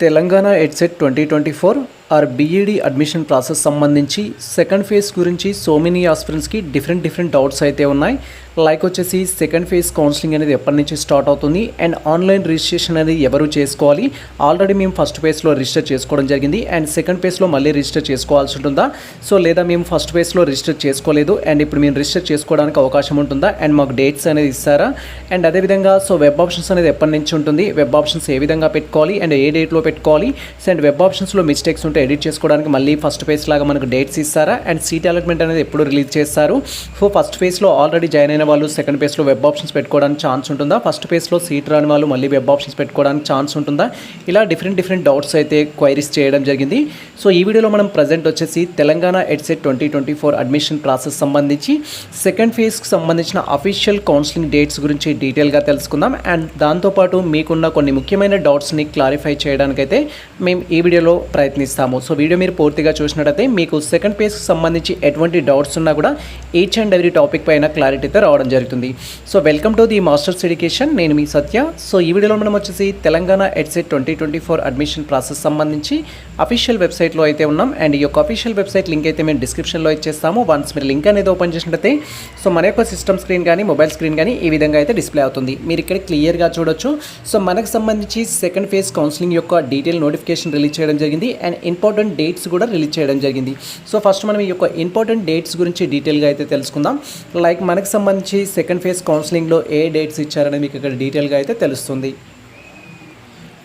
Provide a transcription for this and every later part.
Telangana EdCET twenty twenty four or BEd admission process సంబంధించి second phase గురించి so many ఆస్పిరెంట్స్కి different different doubts అయితే ఉన్నాయి. Like వచ్చేసి సెకండ్ ఫేజ్ కౌన్సిలింగ్ అనేది ఎప్పటి నుంచి స్టార్ట్ అవుతుంది అండ్ ఆన్లైన్ రిజిస్ట్రేషన్ అనేది ఎవరు చేసుకోవాలి? ఆల్రెడీ మేము ఫస్ట్ ఫేజ్లో రిజిస్టర్ చేసుకోవడం జరిగింది అండ్ సెకండ్ ఫేజ్లో మళ్ళీ రిజిస్టర్ చేసుకోవాల్సి ఉంటుందా? సో లేదా మేము ఫస్ట్ ఫేజ్లో రిజిస్టర్ చేసుకోలేదు అండ్ ఇప్పుడు మేము రిజిస్టర్ చేసుకోవడానికి అవకాశం ఉంటుందా? అండ్ మాకు డేట్స్ అనేది ఇస్తారా? అండ్ అదేవిధంగా సో వెబ్ ఆప్షన్స్ అనేది ఎప్పటి నుంచి ఉంటుంది? వెబ్ ఆప్షన్స్ ఏ విధంగా పెట్టుకోవాలి? అండ్ ఏ డేట్లో పెట్టుకోవాలి? అండ్ వెబ్ ఆప్షన్స్లో మిస్టేక్స్ ఉంటాయి ఎడిట్ చేసుకోవడానికి మళ్ళీ ఫస్ట్ ఫేజ్ లాగా మనకు డేట్స్ ఇస్తారా? అండ్ సీట్ అలాట్మెంట్ అనేది ఎప్పుడు రిలీజ్ చేస్తారు? సో ఫస్ట్ ఫేజ్లో ఆల్రెడీ జాయిన్ అయిన వాళ్ళు సెకండ్ ఫేజ్లో వెబ్ ఆప్షన్స్ పెట్టుకోవడానికి ఛాన్స్ ఉంటుందా? ఫస్ట్ ఫేజ్లో సీట్ రాని వాళ్ళు మళ్ళీ వెబ్ ఆప్షన్స్ పెట్టుకోవడానికి ఛాన్స్ ఉంటుందా? ఇలా డిఫరెంట్ డిఫరెంట్ డౌట్స్ అయితే క్వైరీస్ చేయడం జరిగింది. సో ఈ వీడియోలో మనం ప్రజెంట్ వచ్చేసి Telangana EdCET twenty twenty four admission process సంబంధించి సెకండ్ ఫేజ్కి సంబంధించిన అఫీషియల్ కౌన్సిలింగ్ డేట్స్ గురించి డీటెయిల్గా తెలుసుకుందాం. అండ్ దాంతోపాటు మీకున్న కొన్ని ముఖ్యమైన డౌట్స్ని క్లారిఫై చేయడానికైతే మేము ఈ వీడియోలో ప్రయత్నిస్తాము. సో వీడియో మీరు పూర్తిగా చూసినట్టయితే మీకు సెకండ్ పేజ్కి సంబంధించి ఎటువంటి డౌట్స్ ఉన్నా కూడా ఈచ్ అండ్ ఎవ్రీ టాపిక్ పైన క్లారిటీతో రావడం జరుగుతుంది. So welcome to the masters education నేను మీ సత్య. సో ఈ వీడియోలో మనం వచ్చేసి Telangana EdCET twenty twenty four admission process సంబంధించి అఫీషియల్ వెబ్సైట్లో అయితే ఉన్నాం. అండ్ ఈ యొక్క అఫీషియల్ వెబ్సైట్ లింక్ అయితే మేము డిస్క్రిప్షన్లో ఇచ్చేస్తాము. వన్స్ మీరు లింక్ అనేది ఓపెన్ చేసినట్టయితే సో మన యొక్క సిస్టమ్ స్క్రీన్ కానీ మొబైల్ స్క్రీన్ కానీ ఈ విధంగా అయితే డిస్ప్లే అవుతుంది. మీరు ఇక్కడ క్లియర్గా చూడొచ్చు. సో మనకు సంబంధించి సెకండ్ ఫేజ్ కౌన్సిలింగ్ యొక్క డీటెయిల్ నోటిఫికేషన్ రిలీజ్ చేయడం జరిగింది. అండ్ ఇంపార్టెంట్ డేట్స్ కూడా రిలీజ్ చేయడం జరిగింది. సో ఫస్ట్ మనం ఈ యొక్క ఇంపార్టెంట్ డేట్స్ గురించి డీటెయిల్గా అయితే తెలుసుకుందాం. లైక్ మనకు సంబంధించి సెకండ్ ఫేజ్ కౌన్సిలింగ్లో ఏ డేట్స్ ఇచ్చారనేది మీకు ఇక్కడ డీటెయిల్గా అయితే తెలుస్తుంది.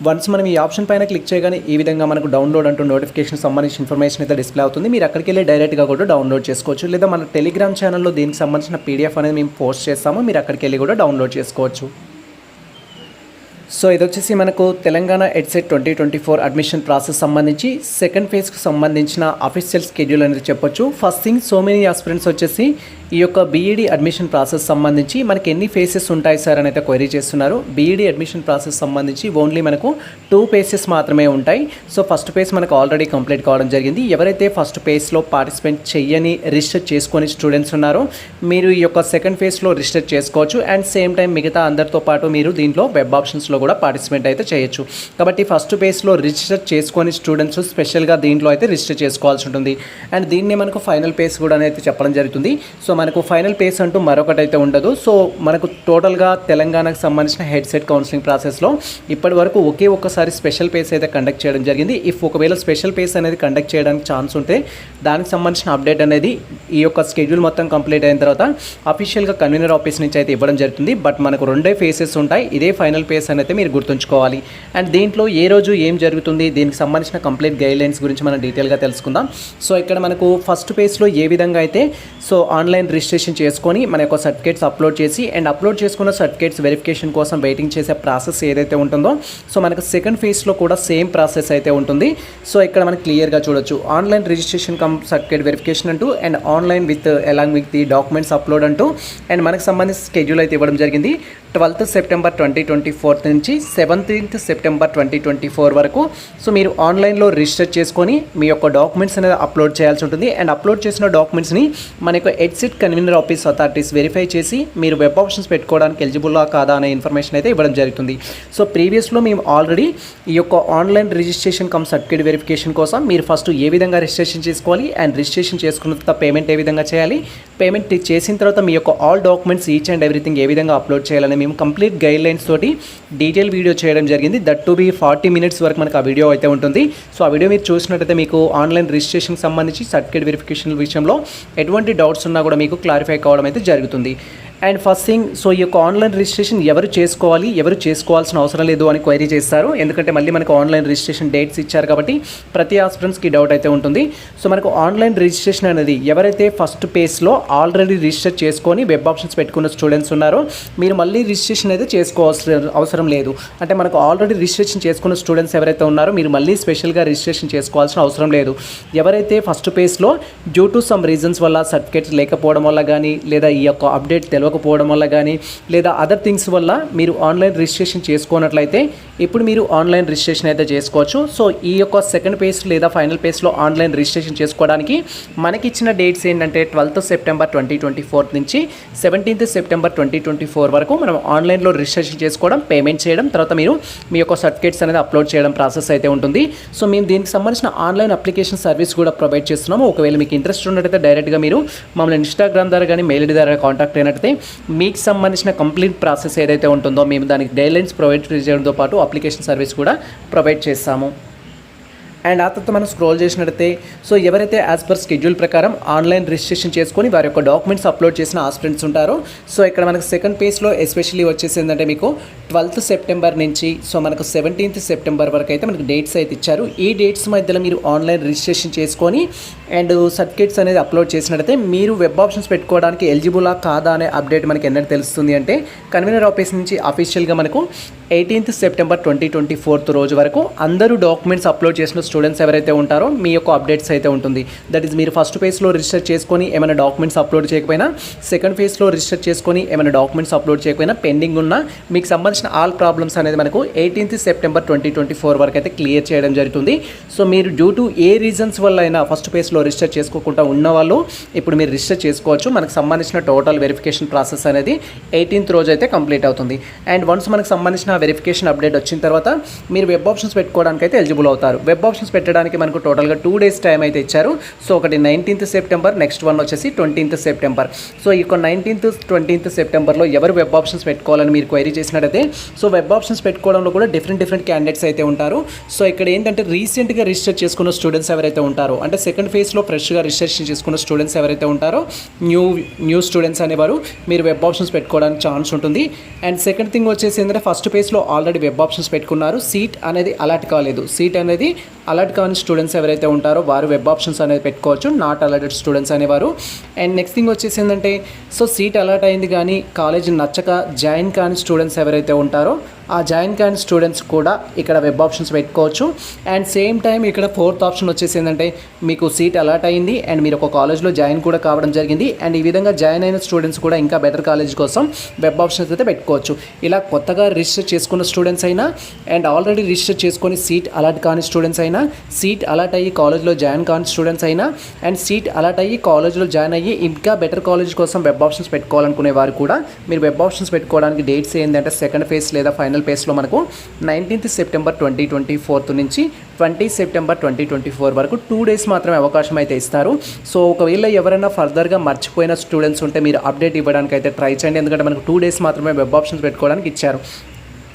వన్స్ మనం ఈ ఆప్షన్ పైన క్లిక్ చేయగానే ఈ విధంగా మనకు డౌన్లోడ్ అంటూ నోటిఫికేషన్ సంబంధించిన ఇన్ఫర్మేషన్ అయితే డిస్ప్లే అవుతుంది. మీరు అక్కడికి వెళ్ళి డైరెక్ట్గా కూడా డౌన్లోడ్ చేసుకోవచ్చు. లేదా మన టెలిగ్రామ్ ఛానల్లో దీనికి సంబంధించిన పీడిఎఫ్ అనేది మేము పోస్ట్ చేస్తాము. మీరు అక్కడికి వెళ్ళి కూడా డౌన్లోడ్ చేసుకోవచ్చు. సో ఇది వచ్చేసి మనకు Telangana EdCET twenty twenty four admission process సంబంధించి సెకండ్ ఫేజ్కి సంబంధించిన అఫీషియల్ స్కెడ్యూల్ అనేది చెప్పొచ్చు. First thing so many aspirants వచ్చేసి ఈ యొక్క బీఈడి అడ్మిషన్ ప్రాసెస్ సంబంధించి మనకి ఎన్ని ఫేసెస్ ఉంటాయి సార్ అని అయితే క్వైరీ చేస్తున్నారు. బీఈడి అడ్మిషన్ ప్రాసెస్ సంబంధించి ఓన్లీ మనకు టూ ఫేసెస్ మాత్రమే ఉంటాయి. సో ఫస్ట్ ఫేస్ మనకు ఆల్రెడీ కంప్లీట్ కావడం జరిగింది. ఎవరైతే ఫస్ట్ ఫేస్లో పార్టిసిపేట్ చేయని రిజిస్టర్ చేసుకొని స్టూడెంట్స్ ఉన్నారో మీరు ఈ యొక్క సెకండ్ ఫేజ్లో రిజిస్టర్ చేసుకోవచ్చు. అండ్ సేమ్ టైం మిగతా అందరితో పాటు మీరు దీంట్లో వెబ్ ఆప్షన్స్లో కూడా పార్టిసిపేట్ అయితే చేయొచ్చు. కాబట్టి ఫస్ట్ ఫేస్లో రిజిస్టర్ చేసుకొని స్టూడెంట్స్ స్పెషల్గా దీంట్లో అయితే రిజిస్టర్ చేసుకోవాల్సి ఉంటుంది. అండ్ దీన్ని మనకు ఫైనల్ ఫేస్ కూడా అయితే చెప్పడం జరుగుతుంది. సో మనకు ఫైనల్ పేస్ అంటూ మరొకటి అయితే ఉండదు. సో మనకు టోటల్గా తెలంగాణకు సంబంధించిన హెడ్సెట్ కౌన్సిలింగ్ ప్రాసెస్లో ఇప్పటి వరకు ఒకే ఒక్కసారి స్పెషల్ పేస్ అయితే కండక్ట్ చేయడం జరిగింది. ఇఫ్ ఒకవేళ స్పెషల్ పేస్ అనేది కండక్ట్ చేయడానికి ఛాన్స్ ఉంటే దానికి సంబంధించిన అప్డేట్ అనేది ఈ యొక్క స్కెడ్యూల్ మొత్తం కంప్లీట్ అయిన తర్వాత అఫీషియల్గా కన్వీనర్ ఆఫీస్ నుంచి అయితే ఇవ్వడం జరుగుతుంది. బట్ మనకు రెండే ఫేసెస్ ఉంటాయి. ఇదే ఫైనల్ పేస్ అనేది మీరు గుర్తుంచుకోవాలి. అండ్ దీంట్లో ఏ రోజు ఏం జరుగుతుంది దీనికి సంబంధించిన కంప్లీట్ గైడ్లైన్స్ గురించి మనం డీటెయిల్గా తెలుసుకుందాం. సో ఇక్కడ మనకు ఫస్ట్ పేస్లో ఏ విధంగా అయితే సో ఆన్లైన్ రిజిస్ట్రేషన్ చేసుకొని మన యొక్క సర్టిఫికేట్స్ అప్లోడ్ చేసి అండ్ అప్లోడ్ చేసుకున్న సర్టిఫికేట్స్ వెరిఫికేషన్ కోసం వెయిటింగ్ చేసే ప్రాసెస్ ఏదైతే ఉంటుందో సో మనకు సెకండ్ ఫేజ్లో కూడా సేమ్ ప్రాసెస్ అయితే ఉంటుంది. సో ఇక్కడ మనకి క్లియర్గా చూడొచ్చు. Online registration cum certificate verification అంటూ and online with along with the documents upload అంటూ అండ్ మనకు సంబంధించిన స్కెడ్యూల్ అయితే ఇవ్వడం జరిగింది. Twelfth September twenty twenty fourth నుంచి seventeenth September twenty twenty four వరకు. సో మీరు ఆన్లైన్లో రిజిస్టర్ చేసుకొని మీ యొక్క డాక్యుమెంట్స్ అనేది అప్లోడ్ చేయాల్సి ఉంటుంది. అండ్ అప్లోడ్ చేసిన డాక్యుమెంట్స్ని మన యొక్క EdCET convener office authorities verify చేసి మీరు వెబ్ ఆప్షన్స్ పెట్టుకోవడానికి ఎలిజిబుల్లా కాదా అనే ఇన్ఫర్మేషన్ అయితే ఇవ్వడం జరుగుతుంది. సో ప్రీవియస్లో మేము ఆల్రెడీ ఈ యొక్క online registration cum certificate verification కోసం మీరు ఫస్ట్ ఏ విధంగా రిజిస్ట్రేషన్ చేసుకోవాలి? అండ్ రిజిస్ట్రేషన్ చేసుకున్న తర్వాత పేమెంట్ ఏ విధంగా చేయాలి? పేమెంట్ చేసిన తర్వాత మీ యొక్క all documents each and everything ఏ విధంగా అప్లోడ్ చేయాలని మేము కంప్లీట్ గైడ్ లైన్స్ తోటి డీటెయిల్ వీడియో చేయడం జరిగింది. That to be forty minutes వరకు మనకు ఆ వీడియో అయితే ఉంటుంది. సో ఆ వీడియో మీరు చూసినట్టయితే మీకు ఆన్లైన్ రిజిస్ట్రేషన్కి సంబంధించి సర్టిఫికేట్ వెరిఫికేషన్ విషయంలో ఎటువంటి డౌట్స్ ఉన్నా కూడా మీకు క్లారిఫై కావడం అయితే జరుగుతుంది. అండ్ ఫస్ట్ థింగ్ సో ఈ యొక్క ఆన్లైన్ రిజిస్ట్రేషన్ ఎవరు చేసుకోవాలి ఎవరు చేసుకోవాల్సిన అవసరం లేదు అని క్వైరీ చేస్తారు. ఎందుకంటే మళ్ళీ మనకు ఆన్లైన్ రిజిస్ట్రేషన్ డేట్స్ ఇచ్చారు కాబట్టి ప్రతి ఆస్పిరెంట్స్కి డౌట్ అయితే ఉంటుంది. సో మనకు ఆన్లైన్ రిజిస్ట్రేషన్ అనేది ఎవరైతే ఫస్ట్ పేస్లో ఆల్రెడీ రిజిస్టర్ చేసుకొని వెబ్ ఆప్షన్స్ పెట్టుకున్న స్టూడెంట్స్ ఉన్నారో మీరు మళ్ళీ రిజిస్ట్రేషన్ అయితే చేసుకోవాల్సిన అవసరం లేదు. అంటే మనకు ఆల్రెడీ రిజిస్ట్రేషన్ చేసుకున్న స్టూడెంట్స్ ఎవరైతే ఉన్నారో మీరు మళ్ళీ స్పెషల్గా రిజిస్ట్రేషన్ చేసుకోవాల్సిన అవసరం లేదు. ఎవరైతే ఫస్ట్ పేస్లో డ్యూ టు సమ్ రీజన్స్ వల్ల సర్టిఫికేట్స్ లేకపోవడం వల్ల కానీ లేదా ఈ యొక్క అప్డేట్ రాకపోవడం వల్ల కానీ లేదా అదర్ థింగ్స్ వల్ల మీరు ఆన్లైన్ రిజిస్ట్రేషన్ చేసుకోనట్లయితే ఇప్పుడు మీరు ఆన్లైన్ రిజిస్ట్రేషన్ అయితే చేసుకోవచ్చు. సో ఈ యొక్క సెకండ్ పేజ్ లేదా ఫైనల్ పేజ్లో ఆన్లైన్ రిజిస్ట్రేషన్ చేసుకోవడానికి మనకి ఇచ్చిన డేట్స్ ఏంటంటే twelfth September twenty twenty four నుంచి seventeenth September twenty twenty four వరకు మనం ఆన్లైన్లో రిజిస్ట్రేషన్ చేసుకోవడం పేమెంట్ చేయడం తర్వాత మీరు మీ యొక్క సర్టిఫికేట్స్ అనేది అప్లోడ్ చేయడం ప్రాసెస్ అయితే ఉంటుంది. సో మేము దీనికి సంబంధించిన ఆన్లైన్ అప్లికేషన్ సర్వీస్ కూడా ప్రొవైడ్ చేస్తున్నాము. ఒకవేళ మీకు ఇంట్రెస్ట్ ఉన్నట్టయితే డైరెక్ట్గా మీరు మమ్మల్ని ఇన్స్టాగ్రామ్ ద్వారా కానీ మెయిల్ ఐడి ద్వారా కాంటాక్ట్ అయినట్టయితే మీకు సంబంధించిన కంప్లీట్ ప్రాసెస్ ఏదైతే ఉంటుందో మేము దానికి గైడ్లైన్స్ ప్రొవైడ్ చేయడంతో పాటు అప్లికేషన్ సర్వీస్ కూడా ప్రొవైడ్ చేస్తాము. అండ్ ఆ తర్వాత మనం స్క్రోల్ చేసినట్టయితే సో ఎవరైతే యాజ్ పర్ షెడ్యూల్ ప్రకారం ఆన్లైన్ రిజిస్ట్రేషన్ చేసుకొని వారి యొక్క డాక్యుమెంట్స్ అప్లోడ్ చేసిన ఆస్పిరెంట్స్ ఉంటారో సో ఇక్కడ మనకు సెకండ్ పేజ్లో ఎస్పెషల్లీ వచ్చేసి ఏంటంటే మీకు ట్వెల్త్ సెప్టెంబర్ నుంచి సో మనకు సెవెంటీన్త్ సెప్టెంబర్ వరకు అయితే మనకు డేట్స్ అయితే ఇచ్చారు. ఈ డేట్స్ మధ్యలో మీరు ఆన్లైన్ రిజిస్ట్రేషన్ చేసుకొని అండ్ సర్టిఫికేట్స్ అనేది అప్లోడ్ చేసినట్టయితే మీరు వెబ్ ఆప్షన్స్ పెట్టుకోవడానికి ఎలిజిబులా కాదా అనే అప్డేట్ మనకి ఎన్నట్టు తెలుస్తుంది అంటే కన్వీనర్ ఆఫీస్ నుంచి అఫీషియల్గా మనకు eighteenth September twenty twenty fourth రోజు వరకు అందరూ డాక్యుమెంట్స్ అప్లోడ్ చేసిన స్టూడెంట్స్ ఎవరైతే ఉంటారో మీ యొక్క అప్డేట్స్ అయితే ఉంటుంది. దట్ ఈస్ మీరు ఫస్ట్ ఫేజ్లో రిజిస్టర్ చేసుకొని ఏమైనా డాక్యుమెంట్స్ అప్లోడ్ చేయకపోయినా సెకండ్ ఫేజ్లో రిజిస్టర్ చేసుకొని ఏమైనా డాక్యుమెంట్స్ అప్లోడ్ చేయకపోయినా పెండింగ్ ఉన్న మీకు సంబంధించిన ఆల్ ప్రాబ్లమ్స్ అనేది మనకు eighteenth September twenty twenty four వరకు అయితే క్లియర్ చేయడం జరుగుతుంది. సో మీరు డ్యూ టు ఏ రీజన్స్ వల్ల అయినా ఫస్ట్ ఫేజ్లో రిజిస్టర్ చేసుకోకుండా ఉన్న వాళ్ళు ఇప్పుడు మీరు రిజిస్టర్ చేసుకోవచ్చు. మనకు సంబంధించిన టోటల్ వెరిఫికేషన్ ప్రాసెస్ అనేది ఎయిటీన్త్ రోజు అయితే కంప్లీట్ అవుతుంది. అండ్ వన్స్ మనకు సంబంధించిన వెరిఫికేషన్ అప్డేట్ వచ్చిన తర్వాత మీరు వెబ్ ఆప్షన్స్ పెట్టుకోవడానికి అయితే ఎలిజిబుల్ అవుతారు. వెబ్ ఆప్షన్స్ పెట్టడానికి మనకు టోటల్గా టూ డేస్ టైం అయితే ఇచ్చారు. సో ఒకటి నైన్టీన్త్ సెప్టెంబర్ నెక్స్ట్ వన్ వచ్చేసి ట్వంటీన్త్ సెప్టెంబర్ సో ఈ నైన్టీన్త్ ట్వంటీన్త్ సెప్టెంబర్లో ఎవరు వెబ్ ఆప్షన్స్ పెట్టుకోవాలని మీరు క్వైరీ చేసినట్టయితే సో వెబ్ ఆప్షన్స్ పెట్టుకోవడంలో కూడా డిఫరెంట్ డిఫరెంట్ క్యాండిడేట్స్ అయితే ఉంటారు. సో ఇక్కడ ఏంటంటే రీసెంట్గా రిజిస్టర్ చేసుకున్న స్టూడెంట్స్ ఎవరైతే ఉంటారో అంటే సెకండ్ ఫేజ్లో ఫ్రెష్గా రిజిస్ట్రేషన్ చేసుకున్న స్టూడెంట్స్ ఎవరైతే ఉంటారో న్యూ న్యూ స్టూడెంట్స్ అనేవారు మీరు వెబ్ ఆప్షన్స్ పెట్టుకోవడానికి ఛాన్స్ ఉంటుంది. అండ్ సెకండ్ థింగ్ వచ్చేసి ఏంటంటే ఫస్ట్ పేజ్లో ఆల్రెడీ వెబ్ ఆప్షన్స్ పెట్టుకున్నారు. సీట్ అనేది అలర్ట్ కాలేదు. సీట్ అనేది అలర్ట్ కాని స్టూడెంట్స్ ఎవరైతే ఉంటారో వారు వెబ్ ఆప్షన్స్ అనేది పెట్టుకోవచ్చు. నాట్ అలర్టెడ్ స్టూడెంట్స్ అనేవారు. అండ్ నెక్స్ట్ థింగ్ వచ్చేసి ఏంటంటే సో సీట్ అలర్ట్ అయింది కానీ కాలేజ్ నచ్చక జాయిన్ కాని స్టూడెంట్స్ ఎవరైతే ఉంటారో ఆ జాయిన్ కాని స్టూడెంట్స్ కూడా ఇక్కడ వెబ్ ఆప్షన్స్ పెట్టుకోవచ్చు. అండ్ సేమ్ టైం ఇక్కడ ఫోర్త్ ఆప్షన్ వచ్చేసి ఏంటంటే మీకు సీట్ అలాట్ అయింది అండ్ మీరు ఒక కాలేజ్లో జాయిన్ కూడా కావడం జరిగింది. అండ్ ఈ విధంగా జాయిన్ అయిన స్టూడెంట్స్ కూడా ఇంకా బెటర్ కాలేజ్ కోసం వెబ్ ఆప్షన్స్ అయితే పెట్టుకోవచ్చు. ఇలా కొత్తగా రిజిస్టర్ చేసుకున్న స్టూడెంట్స్ అయినా అండ్ ఆల్రెడీ రిజిస్టర్ చేసుకొని సీట్ అలాట్ కాని స్టూడెంట్స్ అయినా సీట్ అలాట్ అయ్యి కాలేజ్లో జాయిన్ కాని స్టూడెంట్స్ అయినా అండ్ సీట్ అలాట్ అయ్యి కాలేజ్లో జాయిన్ అయ్యి ఇంకా బెటర్ కాలేజ్ కోసం వెబ్ ఆప్షన్స్ పెట్టుకోవాలనుకునే వారు కూడా మీరు వెబ్ ఆప్షన్స్ పెట్టుకోవడానికి డేట్స్ ఏంటంటే సెకండ్ ఫేజ్ లేదా ఫైనల్ ఫేజ్లో మనకు nineteenth September twenty twenty fourth నుంచి twenty September twenty twenty four వరకు టూ డేస్ మాత్రమే అవకాశం అయితే ఇస్తారు. సో ఒకవేళ ఎవరైనా ఫర్దర్గా మర్చిపోయిన స్టూడెంట్స్ ఉంటే మీరు అప్డేట్ ఇవ్వడానికి అయితే ట్రై చేయండి. ఎందుకంటే మనకు టూ డేస్ మాత్రమే వెబ్ ఆప్షన్స్ పెట్టుకోవడానికి ఇచ్చారు.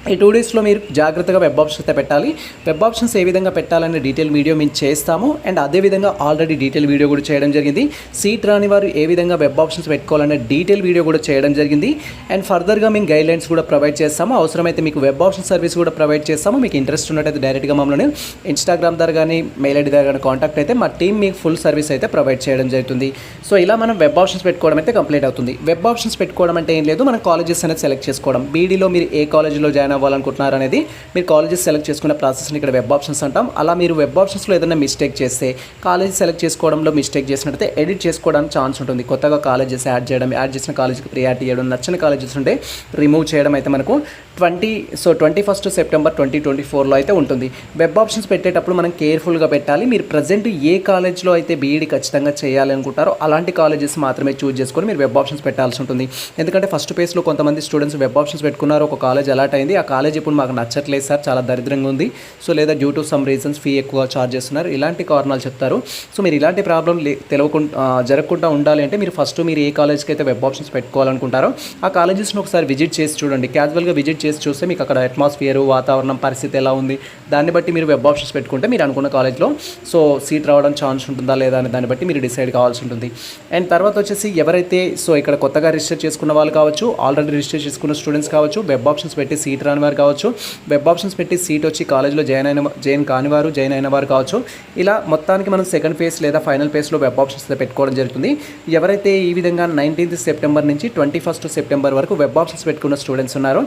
ఈ టూ డేస్లో మీరు జాగ్రత్తగా వెబ్ ఆప్షన్స్ అయితే పెట్టాలి. వెబ్ ఆప్షన్స్ ఏ విధంగా పెట్టాలనే డీటెయిల్ వీడియో మేము చేస్తాము. అండ్ అదేవిధంగా ఆల్రెడీ డీటెయిల్ వీడియో కూడా చేయడం జరిగింది. సీట్ రాని వారు ఏ విధంగా వెబ్ ఆప్షన్స్ పెట్టుకోవాలనే డీటెయిల్ వీడియో కూడా చేయడం జరిగింది. అండ్ ఫర్దర్గా మేము గైడ్లైన్స్ కూడా ప్రొవైడ్ చేస్తాము. అవసరమైతే మీకు వెబ్ ఆప్షన్ సర్వీస్ కూడా ప్రొవైడ్ చేస్తాము. మీకు ఇంట్రెస్ట్ ఉన్నట్టయితే డైరెక్ట్గా మమ్మల్ని ఇన్స్టాగ్రామ్ ద్వారా కానీ మెయిల్ ఐడి ద్వారా కానీ కాంటాక్ట్ అయితే మా టీం మీకు ఫుల్ సర్వీస్ అయితే ప్రొవైడ్ చేయడం జరుగుతుంది. సో ఇలా మనం వెబ్ ఆప్షన్స్ పెట్టుకోవడం అయితే కంప్లీట్ అవుతుంది. వెబ్ ఆప్షన్స్ పెట్టుకోవడం అంటే ఏం లేదు. మనం కాలేజెస్ అనేది సెలెక్ట్ చేసుకోవడం. బీడీలో మీరు ఏ కాలేజీలో జాయిన్ అవ్వాలనుకుంటున్నారు అనేది మీరు కాలేజెస్ సెలెక్ట్ చేసుకునే ప్రాసెస్ని ఇక్కడ వెబ్ ఆప్షన్స్ అంటాం. అలా మీరు వెబ్ ఆప్షన్స్లో ఏదైనా మిస్టేక్ చేస్తే కాలేజ్ సెలెక్ట్ చేసుకోవడంలో మిస్టేక్ చేసినట్టయితే ఎడిట్ చేసుకోవడానికి ఛాన్స్ ఉంటుంది. కొత్తగా కాలేజెస్ యాడ్ చేయడం యాడ్ చేసిన కాలేజ్కి ప్రియారిటీ ఇవ్వడం నచ్చిన కాలేజెస్ ఉంటే రిమూవ్ చేయడం అయితే మనకు twenty so twenty first September twenty twenty ఫోర్లో అయితే ఉంటుంది. వెబ్ ఆప్షన్స్ పెట్టేటప్పుడు మనం కేర్ఫుల్గా పెట్టాలి. మీరు ప్రజెంట్ ఏ కాలేజ్లో అయితే బీఈడి ఖచ్చితంగా చేయాలనుకుంటారో అలాంటి కాలేజెస్ మాత్రమే చూజ్ చేసుకొని మీరు వెబ్ ఆప్షన్స్ పెట్టాల్సి ఉంటుంది. ఎందుకంటే ఫస్ట్ పేజ్లో కొంతమంది స్టూడెంట్స్ వెబ్ ఆప్షన్స్ పెట్టుకున్నారు. ఒక కాలేజ్ అలాట్ అయింది. ఆ ఆ కాలేజ్ ఇప్పుడు మాకు నచ్చట్లేదు సార్ చాలా దరిద్రంగా ఉంది. సో లేదా due to some reasons fee ఎక్కువ చార్జ్ చేస్తున్నారు. ఇలాంటి కారణాలు చెప్తారు. సో మీరు ఇలాంటి ప్రాబ్లం తెలవకుండా జరగకుండా ఉండాలి అంటే మీరు ఫస్ట్ మీరు ఏ కాలేజ్కి అయితే వెబ్ ఆప్షన్స్ పెట్టుకోవాలనుకుంటారో ఆ కాలేజెస్ని ఒకసారి విజిట్ చేసి చూడండి. క్యాజువల్గా విజిట్ చేసి చూస్తే మీకు అక్కడ అట్మాస్ఫియర్ వాతావరణం పరిస్థితి ఎలా ఉంది? దాన్ని బట్టి మీరు వెబ్ ఆప్షన్స్ పెట్టుకుంటే మీరు అనుకున్న కాలేజ్లో సో సీట్ రావడం ఛాన్స్ ఉంటుందా లేదా అనే దాన్ని బట్టి మీరు డిసైడ్ కావాల్సి ఉంటుంది. అండ్ తర్వాత వచ్చేసి ఎవరైతే సో ఇక్కడ కొత్తగా రిజిస్టర్ చేసుకున్న వాళ్ళు కావచ్చు ఆల్రెడీ రిజిస్టర్ చేసుకున్న స్టూడెంట్స్ కావచ్చు వెబ్ ఆప్షన్స్ పెట్టి సీట్ రాని వారు కావచ్చు. వెబ్ ఆప్షన్స్ పెట్టి సీట్ వచ్చి కాలేజ్లో జాయిన్ అయిన జాయిన్ కాని వారు జాయిన్ అయిన వారు కావచ్చు. ఇలా మొత్తానికి మనం సెకండ్ ఫేజ్ లేదా ఫైనల్ ఫేజ్లో వెబ్ ఆప్షన్స్ పెట్టుకోవడం జరుగుతుంది. ఎవరైతే ఈ విధంగా నైన్టీన్త్ సెప్టెంబర్ నుంచి ట్వంటీ ఫస్ట్ సెప్టెంబర్ వరకు వెబ్ ఆప్షన్స్ పెట్టుకున్న స్టూడెంట్స్ ఉన్నారో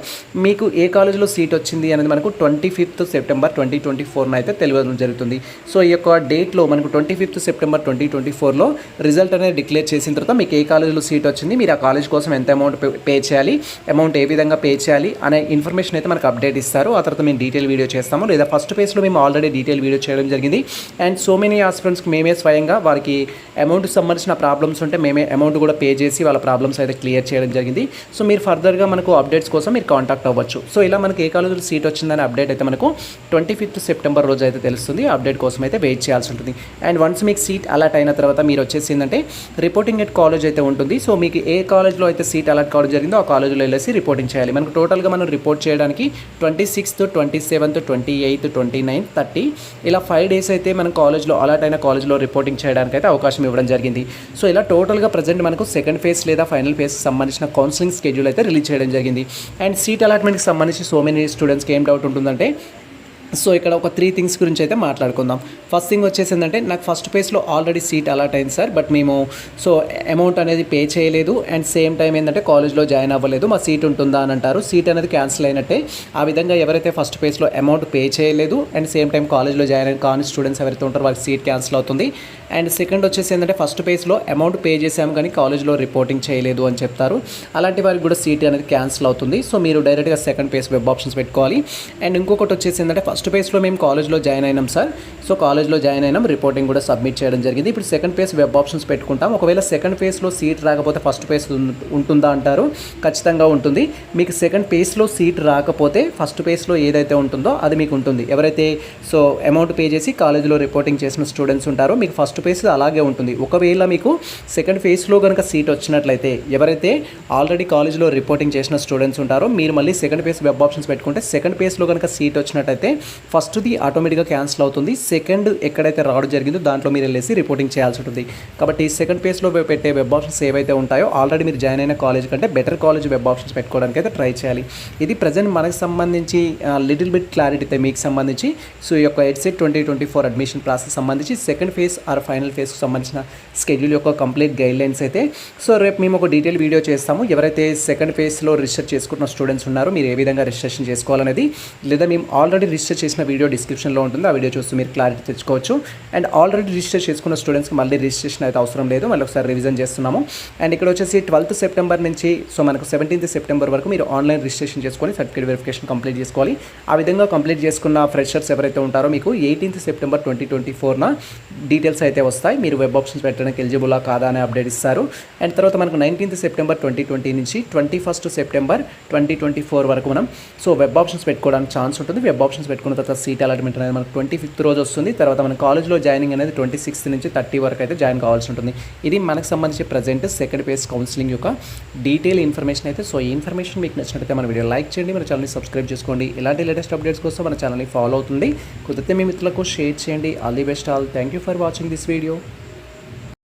మీకు ఏ కాలేజ్లో సీట్ వచ్చింది అనేది మనకు twenty fifth September twenty twenty ఫోర్న అయితే తెలియడం జరుగుతుంది. సో ఈ యొక్క డేట్లో మనకు twenty fifth September twenty twenty ఫోర్లో రిజల్ట్ అనేది డిక్లేర్ చేసిన తర్వాత మీకు ఏ కాలేజ్లో సీట్ వచ్చింది మీరు ఆ కాలేజ్ కోసం ఎంత అమౌంట్ పే చేయాలి అమౌంట్ ఏ విధంగా పే చేయాలి అనే ఇన్ఫర్మేషన్ అయితే మనకు అప్డేట్ ఇస్తారు. ఆ తర్వాత మేము డీటెయిల్ వీడియో చేస్తాము. లేదా ఫస్ట్ పేజ్లో మేము ఆల్రెడీ డీటెయిల్ వీడియో చేయడం జరిగింది. అండ్ సో మెనీ ఆస్పిరెంట్స్కి మేమే స్వయంగా వారికి అమౌంట్ సంబంధించిన ప్రాబ్లమ్స్ ఉంటే మేమే అమౌంట్ కూడా పే చేసి వాళ్ళ ప్రాబ్లమ్స్ అయితే క్లియర్ చేయడం జరిగింది. సో మీరు ఫర్దర్గా మనకు అప్డేట్స్ కోసం మీరు కాంటాక్ట్ అవ్వచ్చు. సో ఇలా మనకి ఏ కాలేజీలో సీట్ వచ్చిందనే అప్డేట్ అయితే మనకు ట్వంటీ ఫిఫ్త్ సెప్టెంబర్ రోజు అయితే తెలుస్తుంది. అప్డేట్ కోసం అయితే వెయిట్ చేయాల్సి ఉంటుంది. అండ్ వన్స్ మీకు సీట్ అలాట్ అయిన తర్వాత మీరు వచ్చేసి ఏంటంటే రిపోర్టింగ్ ఎట్ కాలేజ్ అయితే ఉంటుంది. సో మీకు ఏ కాలేజ్లో అయితే సీట్ అలాట్ కావడం జరిగిందో ఆ కాలేజ్లో వెళ్ళేసి రిపోర్టింగ్ చేయాలి. మనకు టోటల్గా మనం రిపోర్ట్ చేయడం చేయడానికి twenty sixth twenty seventh twenty eighth twenty ninth thirty. ఇలా ఫైవ్ డేస్ అయితే మనం కాలేజ్లో అలాట్ అయిన కాలేజ్లో రిపోర్టింగ్ చేయడానికి అయితే అవకాశం ఇవ్వడం జరిగింది. సో ఇలా టోటల్గా ప్రజెంట్ మనకు సెకండ్ ఫేజ్ లేదా ఫైనల్ ఫేజ్కి సంబంధించిన కౌన్సిలింగ్ స్కెడ్యూల్ అయితే రిలీజ్ చేయడం జరిగింది. అండ్ సీట్ అలాట్మెంట్కి సంబంధించి సో మెనీ స్టూడెంట్స్కి ఏం డౌట్ ఉంటుందంటే సో ఇక్కడ ఒక త్రీ థింగ్స్ గురించి అయితే మాట్లాడుకుందాం. ఫస్ట్ థింగ్ వచ్చేసి ఏంటంటే నాకు ఫస్ట్ పేజ్లో ఆల్రెడీ సీట్ అలాట్ అయింది సార్ బట్ మేము సో అమౌంట్ అనేది పే చేయలేదు. అండ్ సేమ్ టైం ఏంటంటే కాలేజ్లో జాయిన్ అవ్వలేదు. మా సీట్ ఉంటుందా అని అంటారు. సీట్ అనేది క్యాన్సిల్ అయినట్టే. ఆ విధంగా ఎవరైతే ఫస్ట్ పేజ్లో అమౌంట్ పే చేయలేదు అండ్ సేమ్ టైం కాలేజ్లో జాయిన్ అయిన కాని స్టూడెంట్స్ ఎవరైతే ఉంటారో వాళ్ళకి సీట్ క్యాన్సిల్ అవుతుంది. అండ్ సెకండ్ వచ్చేసి ఏంటంటే ఫస్ట్ పేజ్లో అమౌంట్ పే చేసాము కానీ కాలేజ్లో రిపోర్టింగ్ చేయలేదు అని చెప్తారు. అలాంటి వారికి కూడా సీట్ అనేది క్యాన్సిల్ అవుతుంది. సో మీరు డైరెక్ట్గా సెకండ్ పేజ్ వెబ్ ఆప్షన్స్ పెట్టుకోవాలి. అండ్ ఇంకొకటి వచ్చేసి ఏంటంటే ఫస్ట్ పేజ్లో మేము కాలేజ్లో జాయిన్ అయినాం సార్. సో కాలేజ్లో జాయిన్ అయినాం రిపోర్టింగ్ కూడా సబ్మిట్ చేయడం జరిగింది. ఇప్పుడు సెకండ్ పేజ్ వెబ్ ఆప్షన్స్ పెట్టుకుంటాం. ఒకవేళ సెకండ్ పేజ్లో సీట్ రాకపోతే ఫస్ట్ పేజ్ ఉంటుందా అంటారు? ఖచ్చితంగా ఉంటుంది. మీకు సెకండ్ పేజ్లో సీట్ రాకపోతే ఫస్ట్ పేజ్లో ఏదైతే ఉంటుందో అది మీకు ఉంటుంది. ఎవరైతే సో అమౌంట్ పే చేసి కాలేజ్లో రిపోర్టింగ్ చేసిన స్టూడెంట్స్ ఉంటారో మీకు ఫస్ట్ ఫస్ట్ ఫేజ్ అలాగే ఉంటుంది. ఒకవేళ మీకు సెకండ్ ఫేజ్లో కనుక సీట్ వచ్చినట్లయితే ఎవరైతే ఆల్రెడీ కాలేజ్లో రిపోర్టింగ్ చేసిన స్టూడెంట్స్ ఉంటారో మీరు మళ్ళీ సెకండ్ ఫేజ్ వెబ్ ఆప్షన్స్ పెట్టుకుంటే సెకండ్ ఫేజ్లో కనుక సీట్ వచ్చినట్లయితే ఫస్ట్ది ఆటోమేటిక్గా క్యాన్సిల్ అవుతుంది. సెకండ్ ఎక్కడైతే రావడం జరిగిందో దాంట్లో మీరు వెళ్ళేసి రిపోర్టింగ్ చేయాల్సి ఉంటుంది. కాబట్టి సెకండ్ ఫేజ్లో పెట్టే వెబ్ ఆప్షన్స్ ఏవైతే ఉంటాయో ఆల్రెడీ మీరు జాయిన్ అయిన కాలేజ్ కంటే బెటర్ కాలేజ్ వెబ్ ఆప్షన్స్ పెట్టుకోవడానికి అయితే ట్రై చేయాలి. ఇది ప్రజెంట్ మనకు సంబంధించి లిటిల్ బిట్ క్లారిటీ అయితే మీకు సంబంధించి సో ఈ యొక్క EdCET twenty twenty four admission process సంబంధించి సెకండ్ ఫేజ్ ఆర్ ఫైనల్ ఫేజ్కి సంబంధించిన స్కెడ్యూల్ యొక్క కంప్లీట్ గైడ్ లైన్స్ అయితే. సో రేపు మేము ఒక డీటెయిల్ వీడియో చేస్తాము. ఎవరైతే సెకండ్ ఫేజ్లో రిజిస్టర్ చేసుకుంటున్న స్టూడెంట్స్ ఉన్నారో మీరు ఏ విధంగా రిజిస్ట్రేషన్ చేసుకోవాలనేది లేదా మేము ఆల్రెడీ రిజిస్టర్ చేసిన వీడియో డిస్క్రిప్షన్లో ఉంటుంది. ఆ వీడియో చూసి మీరు క్లారిటీ తెచ్చుకోవచ్చు. అండ్ ఆల్రెడీ రిజిస్టర్ చేసుకున్న స్టూడెంట్స్కి మళ్ళీ రిజిస్ట్రేషన్ అయితే అవసరం లేదు. మళ్ళీ ఒకసారి రివిజన్ చేస్తున్నాము. అండ్ ఇక్కడ వచ్చేసి ట్వెల్త్ సెప్టెంబర్ నుంచి సో మనకు సెవెంటీన్త్ సెప్టెంబర్ వరకు మీరు ఆన్లైన్ రిజిస్ట్రేషన్ చేసుకొని సర్టిఫికేట్ వెరిఫికేషన్ కంప్లీట్ చేసుకోవాలి. ఆ విధంగా కంప్లీట్ చేసుకున్న ఫ్రెషర్స్ ఎవరైతే ఉంటారో మీకు ఎయిటీన్త్ సెప్టెంబర్ ట్వంటీ ట్వంటీ ఫోర్న డీటెయిల్స్ అయితే అయితే వస్తాయి మీరు వెబ్ ఆప్షన్స్ పెట్టడానికి ఎలిజిబులా కాదా అనే అప్డేట్ ఇస్తారు. అండ్ తర్వాత మనకు నైన్టీన్త్ సెప్టెంబర్ ట్వంటీ ట్వంటీ నుంచి twenty first September twenty twenty four వరకు మనం సో వెబ్ ఆప్షన్స్ పెట్టుకోవడానికి ఛాన్స్ ఉంటుంది. వెబ్ ఆప్షన్స్ పెట్టుకున్న తర్వాత సీట్ అలాట్మెంట్ అనేది మనకు ట్వంటీ ఫిఫ్త్ రోజు వస్తుంది. తర్వాత మన కాలేజ్లో జాయినింగ్ అనేది ట్వంటీ సిక్స్త్ నుంచి థర్టీ వరకు అయితే జాయిన్ కావాల్సి ఉంటుంది. ఇది మనకు సంబంధించి ప్రజెంట్ సెకండ్ పేజ్ కౌన్సిలింగ్ యొక్క డీటెయిల్ ఇన్ఫర్మేషన్ అయితే. సో ఈ ఇన్ఫర్మేషన్ మీకు నచ్చినట్లయితే మన వీడియో లైక్ చేయండి మన ఛానల్ని సబ్స్క్రైబ్ చేసుకోండి. ఇలాంటి లేటెస్ట్ అప్డేట్స్ కోసం మన ఛానల్ని ఫాలో అవుతుంది కుదిరితే మీ మిత్రులకు షేర్ చేయండి. All the best all. Thank you for watching this video